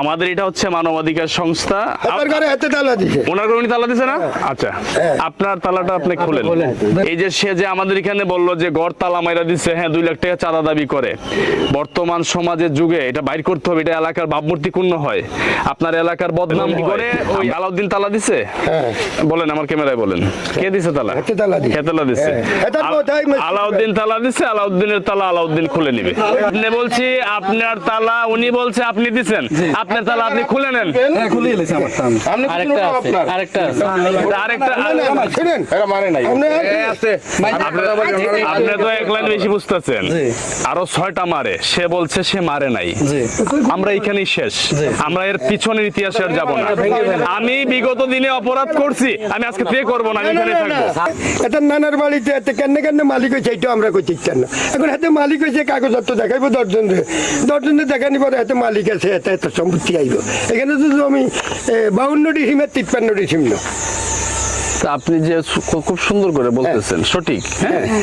আমাদের এটা হচ্ছে মানবাধিকার সংস্থা। আমার ঘরে তালা দিছে। ওনার দিছে না? আচ্ছা। আপনার তালাটা আপনি খুলেন। এই যে সে যে আমাদের এখানে বলল যে গড় তালা মাইরা দিচ্ছে হ্যাঁ দুই লাখ টাকা চাঁদা দাবি করে। বর্তমান সমাজের যুগে এটা বাইর করতে হবে এটা এলাকার ভাবমূর্তি পূর্ণ হয়। আপনার এলাকার বদনাম করে? ওই আলাউদ্দিন তালা দিছে? হ্যাঁ। বলেন আমার ক্যামেরায় বলেন। কে দিছে তালা? হাতে তালা দিছে। দিছে। হ্যাঁ। আলাউদ্দিন তালা দিছে আলাউদ্দিনের তালা আলাউদ্দিন খুলে নিবে। আপনি বলছি আপনার তালা উনি বলছে আপনি দিছেন। আপনার তালা আপনি খুলে নেন। খুলে এলেছে আমার টান আরেকটা আছে আরেকটা আরেকটা না, না, না, শুনেন আপনি- আপনি আপনি তো এক লাইন বেশি বুঝতেছেন। আরও ছয়টা মারে সে বলছে সে মারে নাই। আমরা এখানেই শেষ। আমরা এর পিছনের ইতিহাসে আর যাব না। আমি বিগত দিনে অপরাধ করছি আমি আজকে পে করব না আমি এখানে থাকব। এটা নানার বাড়িতে এতে কেন কেন মালিক হয়েছে এটা আমরা করতে ইচ্ছা না। এখন হাতে মালিক হয়েছে কাগজপত্র দেখাইবো দশজন দশজন দেখানি পরে এত মালিক আছে এত এত সম্পত্তি আইব এখানে তো জমি বাউন্ন ডিসিমের তিপ্পান্ন ডিসিম না আপনি যে খুব সুন্দর করে বলতেছেন সঠিক। হ্যাঁ।